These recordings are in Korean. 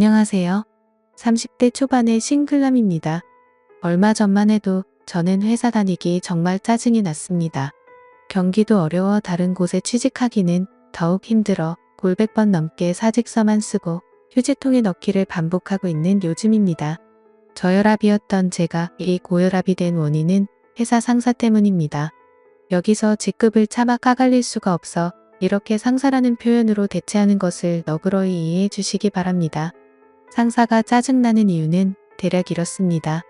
안녕하세요. 30대 초반의 싱글남입니다. 얼마 전만 해도 저는 회사 다니기 정말 짜증이 났습니다. 경기도 어려워 다른 곳에 취직하기는 더욱 힘들어 골백번 넘게 사직서만 쓰고 휴지통에 넣기를 반복하고 있는 요즘입니다. 저혈압이었던 제가 이 고혈압이 된 원인은 회사 상사 때문입니다. 여기서 직급을 차마 까갈릴 수가 없어 이렇게 상사라는 표현으로 대체하는 것을 너그러이 이해해 주시기 바랍니다. 상사가 짜증나는 이유는 대략 이렇습니다.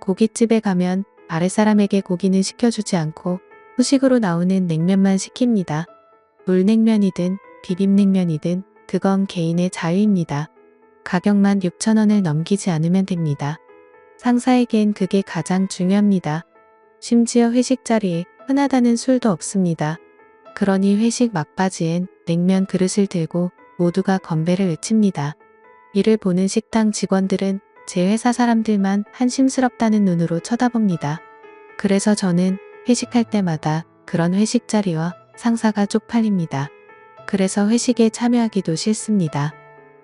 고깃집에 가면 아랫사람에게 고기는 시켜주지 않고 후식으로 나오는 냉면만 시킵니다. 물냉면이든 비빔냉면이든 그건 개인의 자유입니다. 가격만 6천원을 넘기지 않으면 됩니다. 상사에겐 그게 가장 중요합니다. 심지어 회식 자리에 흔하다는 술도 없습니다. 그러니 회식 막바지엔 냉면 그릇을 들고 모두가 건배를 외칩니다. 이를 보는 식당 직원들은 제 회사 사람들만 한심스럽다는 눈으로 쳐다봅니다. 그래서 저는 회식할 때마다 그런 회식 자리와 상사가 쪽팔립니다. 그래서 회식에 참여하기도 싫습니다.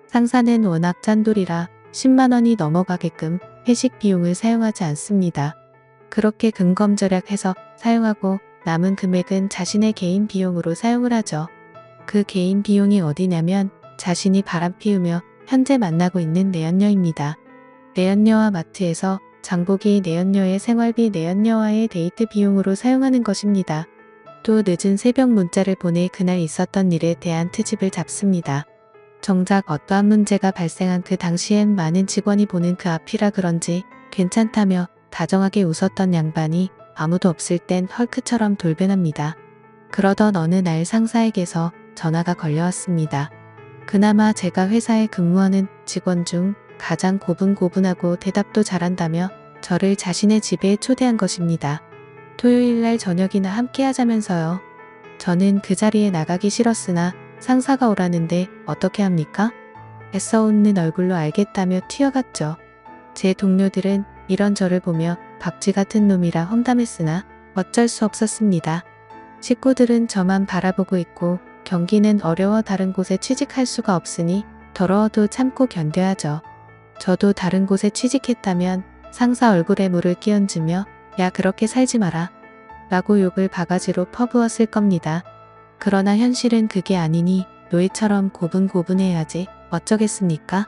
상사는 워낙 짠돌이라 10만원이 넘어가게끔 회식 비용을 사용하지 않습니다. 그렇게 근검 절약해서 사용하고 남은 금액은 자신의 개인 비용으로 사용을 하죠. 그 개인 비용이 어디냐면 자신이 바람 피우며 현재 만나고 있는 내연녀입니다. 내연녀와 마트에서 장보기 내연녀의 생활비 내연녀와의 데이트 비용으로 사용하는 것입니다. 또 늦은 새벽 문자를 보내 그날 있었던 일에 대한 트집을 잡습니다. 정작 어떠한 문제가 발생한 그 당시엔 많은 직원이 보는 그 앞이라 그런지 괜찮다며 다정하게 웃었던 양반이 아무도 없을 땐 헐크처럼 돌변합니다. 그러던 어느 날 상사에게서 전화가 걸려왔습니다. 그나마 제가 회사에 근무하는 직원 중 가장 고분고분하고 대답도 잘한다며 저를 자신의 집에 초대한 것입니다. 토요일 날 저녁이나 함께 하자면서요. 저는 그 자리에 나가기 싫었으나 상사가 오라는데 어떻게 합니까? 애써 웃는 얼굴로 알겠다며 튀어갔죠. 제 동료들은 이런 저를 보며 박쥐 같은 놈이라 험담했으나 어쩔 수 없었습니다. 식구들은 저만 바라보고 있고 경기는 어려워 다른 곳에 취직할 수가 없으니 더러워도 참고 견뎌야죠. 저도 다른 곳에 취직했다면 상사 얼굴에 물을 끼얹으며 야 그렇게 살지 마라 라고 욕을 바가지로 퍼부었을 겁니다. 그러나 현실은 그게 아니니 노예처럼 고분고분해야지 어쩌겠습니까?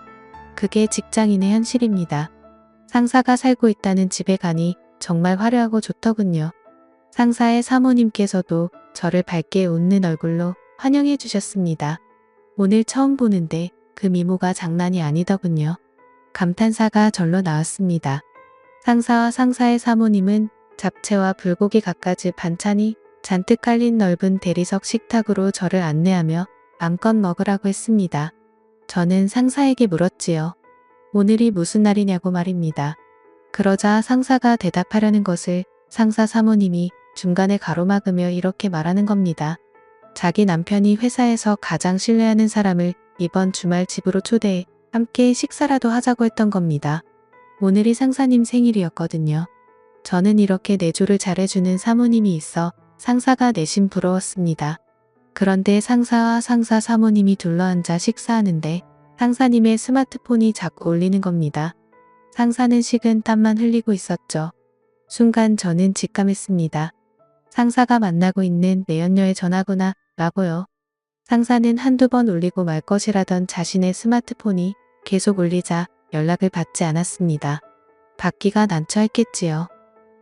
그게 직장인의 현실입니다. 상사가 살고 있다는 집에 가니 정말 화려하고 좋더군요. 상사의 사모님께서도 저를 밝게 웃는 얼굴로 환영해 주셨습니다. 오늘 처음 보는데 그 미모가 장난이 아니더군요. 감탄사가 절로 나왔습니다. 상사와 상사의 사모님은 잡채와 불고기 갖가지 반찬이 잔뜩 깔린 넓은 대리석 식탁으로 저를 안내하며 맘껏 먹으라고 했습니다. 저는 상사에게 물었지요. 오늘이 무슨 날이냐고 말입니다. 그러자 상사가 대답하려는 것을 상사 사모님이 중간에 가로막으며 이렇게 말하는 겁니다. 자기 남편이 회사에서 가장 신뢰하는 사람을 이번 주말 집으로 초대해 함께 식사라도 하자고 했던 겁니다. 오늘이 상사님 생일이었거든요. 저는 이렇게 내조를 잘해주는 사모님이 있어 상사가 내심 부러웠습니다. 그런데 상사와 상사 사모님이 둘러앉아 식사하는데 상사님의 스마트폰이 자꾸 울리는 겁니다. 상사는 식은 땀만 흘리고 있었죠. 순간 저는 직감했습니다. 상사가 만나고 있는 내연녀의 전화구나 라고요. 상사는 한두 번 울리고 말 것이라던 자신의 스마트폰이 계속 울리자 연락을 받지 않았습니다. 받기가 난처했겠지요.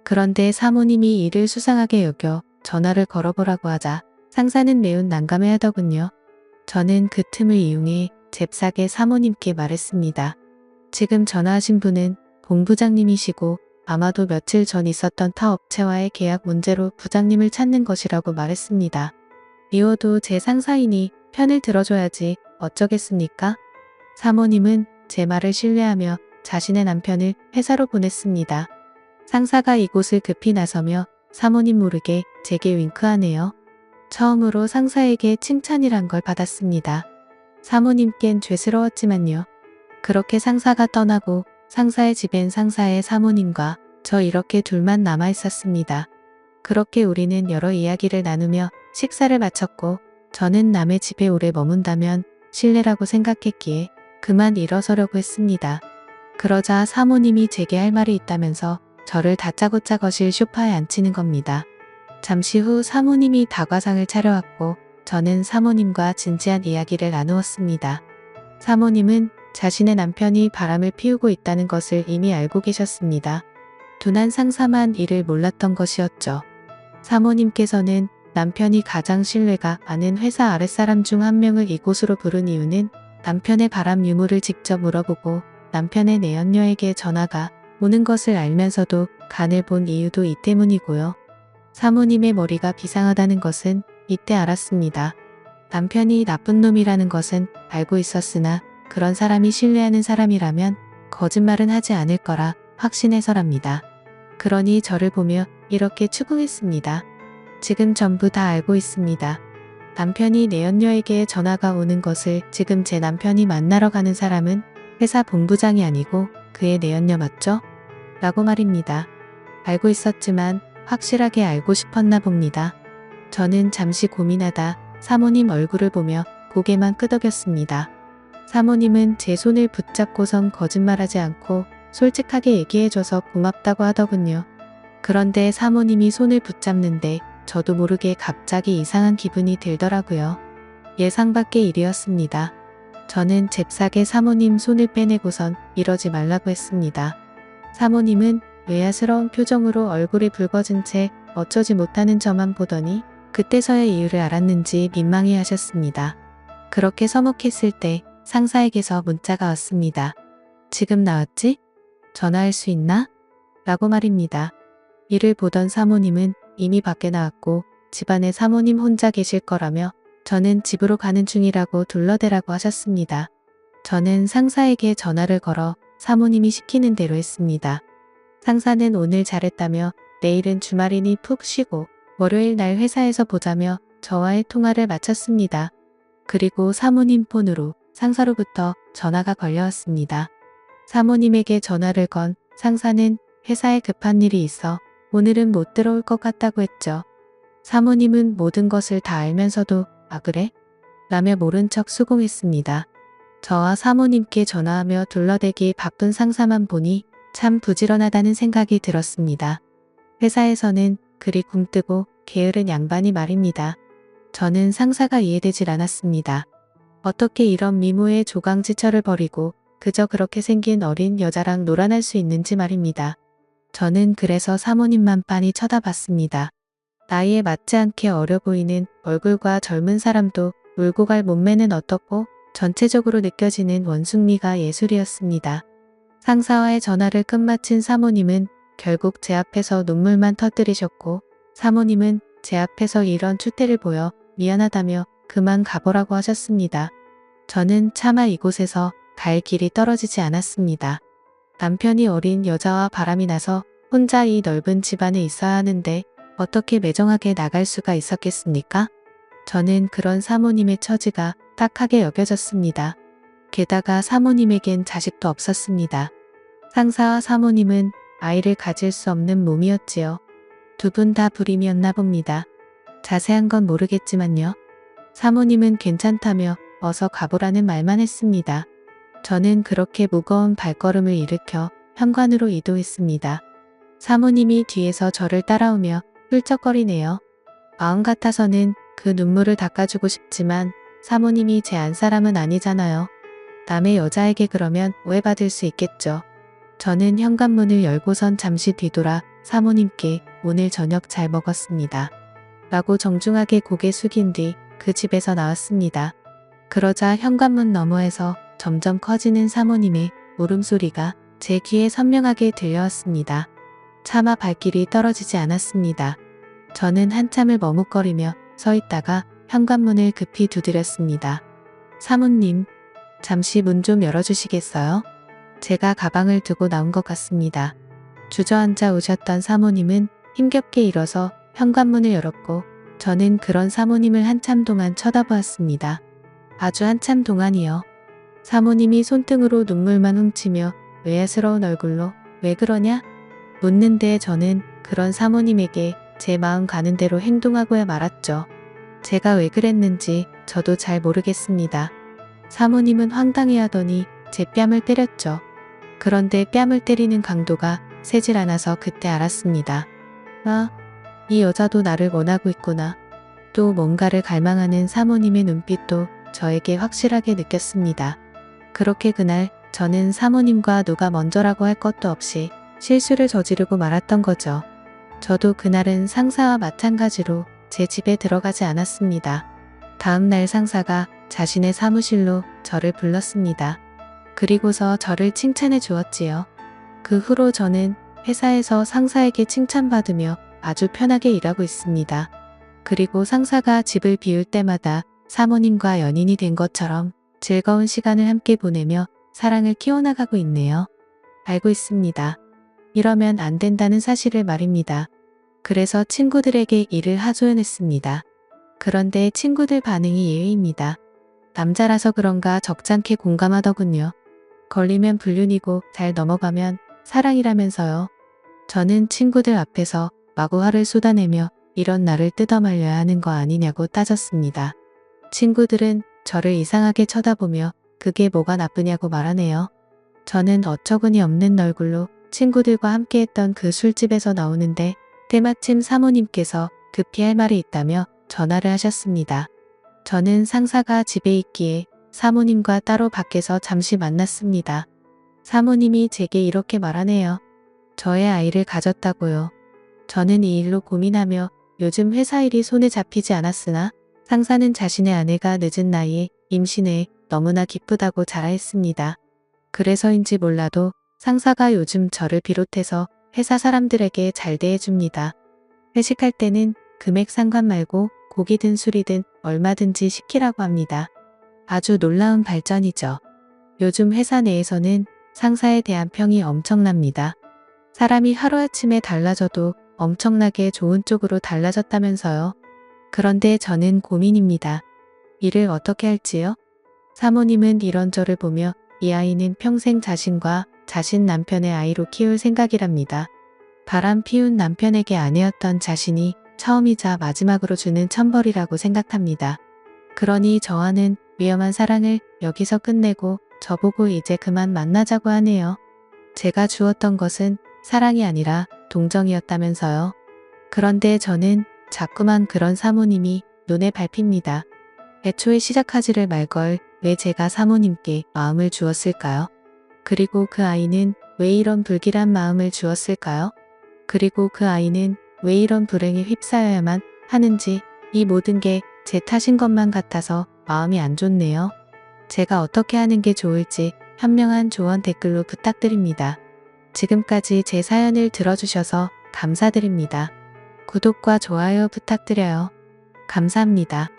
그런데 사모님이 이를 수상하게 여겨 전화를 걸어보라고 하자 상사는 매우 난감해하더군요. 저는 그 틈을 이용해 잽싸게 사모님께 말했습니다. 지금 전화하신 분은 본부장님이시고 아마도 며칠 전 있었던 타 업체와의 계약 문제로 부장님을 찾는 것이라고 말했습니다. 미워도 제 상사이니 편을 들어줘야지 어쩌겠습니까? 사모님은 제 말을 신뢰하며 자신의 남편을 회사로 보냈습니다. 상사가 이곳을 급히 나서며 사모님 모르게 제게 윙크하네요. 처음으로 상사에게 칭찬이란 걸 받았습니다. 사모님껜 죄스러웠지만요. 그렇게 상사가 떠나고 상사의 집엔 상사의 사모님과 저 이렇게 둘만 남아 있었습니다. 그렇게 우리는 여러 이야기를 나누며 식사를 마쳤고 저는 남의 집에 오래 머문다면 신뢰라고 생각했기에 그만 일어서려고 했습니다. 그러자 사모님이 제게 할 말이 있다면서 저를 다짜고짜 거실 소파에 앉히는 겁니다. 잠시 후 사모님이 다과상을 차려왔고 저는 사모님과 진지한 이야기를 나누었습니다. 사모님은 자신의 남편이 바람을 피우고 있다는 것을 이미 알고 계셨습니다. 둔한 상사만 이를 몰랐던 것이었죠. 사모님께서는 남편이 가장 신뢰가 많은 회사 아랫사람 중 한 명을 이곳으로 부른 이유는 남편의 바람 유무를 직접 물어보고 남편의 내연녀에게 전화가 오는 것을 알면서도 간을 본 이유도 이 때문이고요. 사모님의 머리가 비상하다는 것은 이때 알았습니다. 남편이 나쁜 놈이라는 것은 알고 있었으나 그런 사람이 신뢰하는 사람이라면 거짓말은 하지 않을 거라 확신해서랍니다. 그러니 저를 보며 이렇게 추궁했습니다. 지금 전부 다 알고 있습니다. 남편이 내연녀에게 전화가 오는 것을 지금 제 남편이 만나러 가는 사람은 회사 본부장이 아니고 그의 내연녀 맞죠? 라고 말입니다. 알고 있었지만 확실하게 알고 싶었나 봅니다. 저는 잠시 고민하다 사모님 얼굴을 보며 고개만 끄덕였습니다. 사모님은 제 손을 붙잡고선 거짓말하지 않고 솔직하게 얘기해줘서 고맙다고 하더군요. 그런데 사모님이 손을 붙잡는데 저도 모르게 갑자기 이상한 기분이 들더라고요. 예상 밖의 일이었습니다. 저는 잽싸게 사모님 손을 빼내고선 이러지 말라고 했습니다. 사모님은 외야스러운 표정으로 얼굴이 붉어진 채 어쩌지 못하는 저만 보더니 그때서야 이유를 알았는지 민망해 하셨습니다. 그렇게 서먹했을 때 상사에게서 문자가 왔습니다. 지금 나왔지? 전화할 수 있나? 라고 말입니다. 이를 보던 사모님은 이미 밖에 나왔고 집안에 사모님 혼자 계실 거라며 저는 집으로 가는 중이라고 둘러대라고 하셨습니다. 저는 상사에게 전화를 걸어 사모님이 시키는 대로 했습니다. 상사는 오늘 잘했다며 내일은 주말이니 푹 쉬고 월요일 날 회사에서 보자며 저와의 통화를 마쳤습니다. 그리고 사모님 폰으로 상사로부터 전화가 걸려왔습니다. 사모님에게 전화를 건 상사는 회사에 급한 일이 있어 오늘은 못 들어올 것 같다고 했죠. 사모님은 모든 것을 다 알면서도 아 그래? 라며 모른 척 수긍했습니다. 저와 사모님께 전화하며 둘러대기 바쁜 상사만 보니 참 부지런하다는 생각이 들었습니다. 회사에서는 그리 굼뜨고 게으른 양반이 말입니다. 저는 상사가 이해되질 않았습니다. 어떻게 이런 미모의 조강지처를 버리고 그저 그렇게 생긴 어린 여자랑 놀아날 수 있는지 말입니다. 저는 그래서 사모님만 빤히 쳐다봤습니다. 나이에 맞지 않게 어려 보이는 얼굴과 젊은 사람도 울고 갈 몸매는 어떻고 전체적으로 느껴지는 원숭미가 예술이었습니다. 상사와의 전화를 끝마친 사모님은 결국 제 앞에서 눈물만 터뜨리셨고 사모님은 제 앞에서 이런 추태를 보여 미안하다며 그만 가보라고 하셨습니다. 저는 차마 이곳에서 갈 길이 떨어지지 않았습니다. 남편이 어린 여자와 바람이 나서 혼자 이 넓은 집안에 있어야 하는데 어떻게 매정하게 나갈 수가 있었겠습니까? 저는 그런 사모님의 처지가 딱하게 여겨졌습니다. 게다가 사모님에겐 자식도 없었습니다. 상사와 사모님은 아이를 가질 수 없는 몸이었지요. 두 분 다 불임이었나 봅니다. 자세한 건 모르겠지만요. 사모님은 괜찮다며 어서 가보라는 말만 했습니다. 저는 그렇게 무거운 발걸음을 일으켜 현관으로 이동했습니다. 사모님이 뒤에서 저를 따라오며 훌쩍거리네요. 마음 같아서는 그 눈물을 닦아주고 싶지만 사모님이 제 안사람은 아니잖아요. 남의 여자에게 그러면 오해받을 수 있겠죠. 저는 현관문을 열고선 잠시 뒤돌아 사모님께 오늘 저녁 잘 먹었습니다. 라고 정중하게 고개 숙인 뒤 그 집에서 나왔습니다. 그러자 현관문 너머에서 점점 커지는 사모님의 울음소리가 제 귀에 선명하게 들려왔습니다. 차마 발길이 떨어지지 않았습니다. 저는 한참을 머뭇거리며 서 있다가 현관문을 급히 두드렸습니다. 사모님, 잠시 문 좀 열어주시겠어요? 제가 가방을 두고 나온 것 같습니다. 주저앉아 오셨던 사모님은 힘겹게 일어서 현관문을 열었고 저는 그런 사모님을 한참 동안 쳐다보았습니다. 아주 한참 동안이요. 사모님이 손등으로 눈물만 훔치며 외야스러운 얼굴로 왜 그러냐? 묻는데 저는 그런 사모님에게 제 마음 가는 대로 행동하고야 말았죠. 제가 왜 그랬는지 저도 잘 모르겠습니다. 사모님은 황당해하더니 제 뺨을 때렸죠. 그런데 뺨을 때리는 강도가 세질 않아서 그때 알았습니다. 아, 이 여자도 나를 원하고 있구나. 또 뭔가를 갈망하는 사모님의 눈빛도 저에게 확실하게 느꼈습니다. 그렇게 그날 저는 사모님과 누가 먼저라고 할 것도 없이 실수를 저지르고 말았던 거죠. 저도 그날은 상사와 마찬가지로 제 집에 들어가지 않았습니다. 다음 날 상사가 자신의 사무실로 저를 불렀습니다. 그리고서 저를 칭찬해 주었지요. 그 후로 저는 회사에서 상사에게 칭찬받으며 아주 편하게 일하고 있습니다. 그리고 상사가 집을 비울 때마다 사모님과 연인이 된 것처럼 즐거운 시간을 함께 보내며 사랑을 키워나가고 있네요. 알고 있습니다. 이러면 안 된다는 사실을 말입니다. 그래서 친구들에게 이를 하소연했습니다. 그런데 친구들 반응이 예외입니다. 남자라서 그런가 적잖게 공감하더군요. 걸리면 불륜이고 잘 넘어가면 사랑이라면서요. 저는 친구들 앞에서 마구 화를 쏟아내며 이런 나를 뜯어말려야 하는 거 아니냐고 따졌습니다. 친구들은 저를 이상하게 쳐다보며 그게 뭐가 나쁘냐고 말하네요. 저는 어처구니 없는 얼굴로 친구들과 함께했던 그 술집에서 나오는데 때마침 사모님께서 급히 할 말이 있다며 전화를 하셨습니다. 저는 상사가 집에 있기에 사모님과 따로 밖에서 잠시 만났습니다. 사모님이 제게 이렇게 말하네요. 저의 아이를 가졌다고요. 저는 이 일로 고민하며 요즘 회사 일이 손에 잡히지 않았으나 상사는 자신의 아내가 늦은 나이에 임신해 너무나 기쁘다고 자라했습니다. 그래서인지 몰라도 상사가 요즘 저를 비롯해서 회사 사람들에게 잘 대해줍니다. 회식할 때는 금액 상관 말고 고기든 술이든 얼마든지 시키라고 합니다. 아주 놀라운 발전이죠. 요즘 회사 내에서는 상사에 대한 평이 엄청납니다. 사람이 하루아침에 달라져도 엄청나게 좋은 쪽으로 달라졌다면서요. 그런데 저는 고민입니다. 일을 어떻게 할지요? 사모님은 이런 저를 보며 이 아이는 평생 자신과 자신 남편의 아이로 키울 생각이랍니다. 바람 피운 남편에게 아내였던 자신이 처음이자 마지막으로 주는 천벌이라고 생각합니다. 그러니 저와는 위험한 사랑을 여기서 끝내고 저보고 이제 그만 만나자고 하네요. 제가 주었던 것은 사랑이 아니라 동정이었다면서요. 그런데 저는 자꾸만 그런 사모님이 눈에 밟힙니다. 애초에 시작하지를 말걸 왜 제가 사모님께 마음을 주었을까요? 그리고 그 아이는 왜 이런 불길한 마음을 주었을까요? 그리고 그 아이는 왜 이런 불행에 휩싸여야만 하는지 이 모든 게 제 탓인 것만 같아서 마음이 안 좋네요. 제가 어떻게 하는 게 좋을지 현명한 조언 댓글로 부탁드립니다. 지금까지 제 사연을 들어주셔서 감사드립니다. 구독과 좋아요 부탁드려요. 감사합니다.